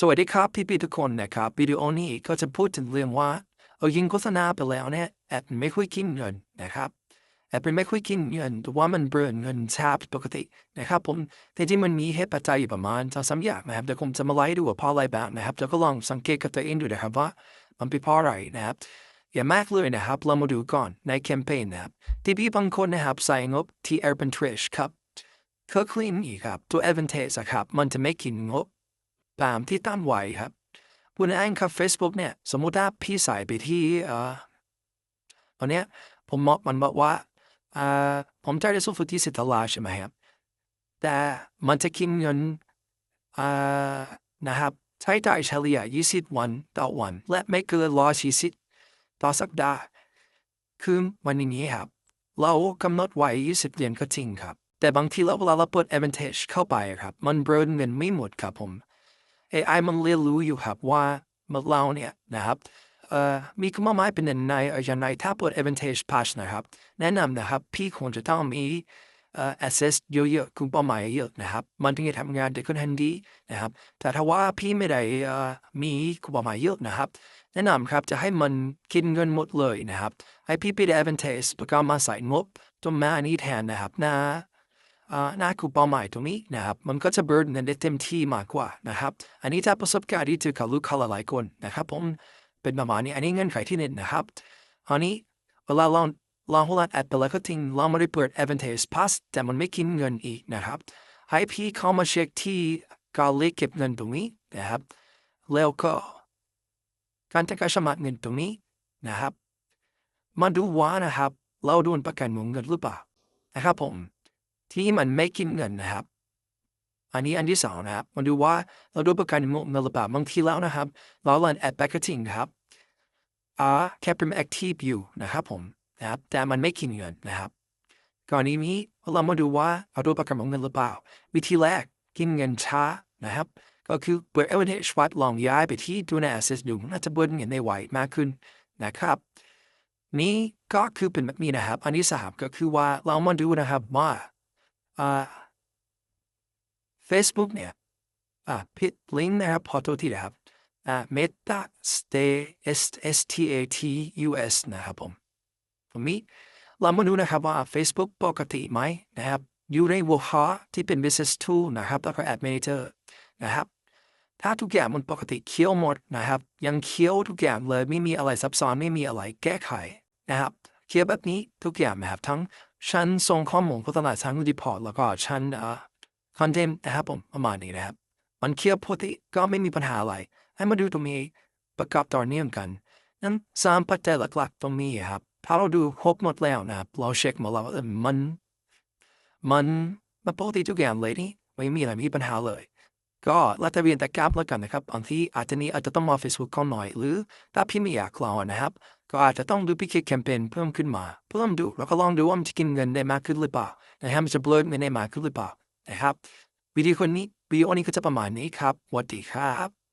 สวัสดีครับพี่พี่ๆทุกคนนะครับวิดีโอนี้ก็จะพูดถึงเรื่องว่าเอายิงโฆษณาไปแล้วเนี่ยแอดไม่ค่อยกินเงินนะครับแอดมันไม่ค่อยกินเงินแต่ว่ามันเบิร์นเงินชาผิดปกตินะครับผมแต่ที่มันมีเหตุปัจจัยอยู่ประมาณสองสามอย่างนะครับเดี๋ยวผมจะมาไล่ดูว่าเพราะอะไรบ้างนะครับแล้วก็ลองสังเกตกับตัวเองดูนะครับว่ามันเป็นเพราะอะไรนะครับอย่างมากเลยนะครับเรามาดูก่อนในแคมเปญนะครับที่พี่บางคนนะครับใส่งบที่ Urban Trish ครับเคอร์คลีนอีกครับตัว Advantage อะครับมันจะไม่กินงบ ตามที่ตั้งไว้ครับบนแองครับ Facebook เนี่ย สมมุติถ้าพี่ใส่ไปที่เอ่อตอนเนี้ยผมมองมันบอกว่าอ่าผมจ่ายได้สูงสุดที่สิบดอลลาร์ใช่ไหมครับ แต่มันจะกินเงินอ่านะครับใช้จ่ายเฉลี่ย20 วันต่อวัน และไม่เกิน140ต่อสัปดาห์คือวันนี้ครับ เรากำหนดไว้20เหรียญก็จริงครับ แต่บางทีเราเวลาเราเปิด Advantage เข้าไปครับ มันเบิร์นเงินไม่หมดครับผม AI มันเรียนรู้อยู่ครับว่ามันเราเนี่ยนะครับมีคำว่าไม้เป็นในเอ่ออย่างไรถ้าเปิด Advantage Patch นะครับ แนะนำนะครับ พี่ควรจะต้องมีเอ่อ access เยอะๆคุณเป้าหมายเยอะนะครับ มันถึงจะทำงานได้ค่อนข้างดีนะครับ แต่ถ้าว่าพี่ไม่ได้มีคุณเป้าหมายเยอะนะครับ แนะนำครับจะให้มันกินเงินหมดเลยนะครับ ให้พี่ไปได้ Advantage แล้วก็มาใส่งบตรงมาอันนี้แทนนะครับนะ น้าคูเป้าหมายตรงนี้นะครับมันก็จะเบิร์นเงินได้เต็มที่มากกว่านะครับอันนี้จาประสบการณ์ที่เจอกับลูกค้าหลายคนนะครับผมเป็นประมาณนี้อันนี้เงื่อนไขที่หนึ่งนะครับอันนี้เวลาลองลองหัวแอดไปแล้วก็ทิ้งลองไม่ได้เปิด Advantage Pass แต่มันไม่กินเงินอีกนะครับให้พี่เข้ามาเช็คที่การเลขเก็บเงินตรงนี้นะครับแล้วก็การจัดการสมัครเงินตรงนี้นะครับ มาดูว่านะครับ เราโดนประกันวงเงินหรือเปล่านะครับผม ที่มันไม่กินเงินนะครับ อันนี้อันที่สองนะครับมาดูว่าเราดูประกันงบเงินหรือเปล่าบางทีแล้วนะครับเราลันแอดแบ็กก็ทิ้งครับอ่าแค่เป็นแอคทีฟอยู่นะครับผมนะครับแต่มันไม่กินเงินนะครับก่อนนี้นี้เรามาดูว่าเราดูประกันของเงินหรือเปล่า วิธีแรกกินเงินช้านะครับก็คือเปิดเอเวอเรจวัดลองย้ายไปที่ดูในแอสเซสดูน่าจะเบิร์นเงินได้ไวมากขึ้นนะครับ นี่ก็คือเป็นแบบนี้นะครับ อันที่สามก็คือว่าเรามาดูนะครับว่า อ่า Facebook เนี่ยอ่าพิดลิงก์นะครับพอตัวที่นะครับอ่า Meta S T S S T A T U S นะครับผมผมมีเรามาดูนะครับว่า Facebook ปกติไหมนะครับอยู่ในหัวข้อที่เป็น Business Tool นะครับแล้วก็ Ad Manager นะครับถ้าทุกอย่างมันปกติเคี้ยวหมดนะครับ ยังเคี้ยวทุกอย่างเลยไม่มีอะไรซับซ้อนไม่มีอะไรแก้ไขนะครับ เคี้ยวแบบนี้ทุกอย่างนะครับทั้งชั้นส่งข้อมูลโฆษณาทั้งรีพอร์ตแล้วก็ชั้นคอนเทนต์นะครับผมประมาณนี้นะครับ มันเคี้ยวปกติก็ไม่มีปัญหาอะไร ให้มาดูตรงนี้ประกอบต่อเนื่องกัน นั้นสามปัจจัยหลักๆตรงนี้ครับถ้าเราดูครบหมดแล้วนะครับเราเช็คมาแล้วมันมันมันปกติทุกอย่างเลยนี่ไม่มีอะไรมีปัญหาเลยก็รัฐเรียนแต่กราฟแล้วกันนะครับบางที่อาจจะนี้อาจจะต้องมา Facebook ก่อนหน่อย หรือถ้าพี่ไม่อยากลองนะครับ ก็อาจจะต้องดูพิเคิดแคมเปญเพิ่มขึ้นมาเพิ่มดูแล้วก็ลองดูว่ามันจะกินเงินได้มากขึ้นหรือเปล่านะครับมันจะเบลอเงินได้มากขึ้นหรือเปล่านะครับวิดีโอนี้วิดีโอนี้ก็จะประมาณนี้ครับสวัสดีครับ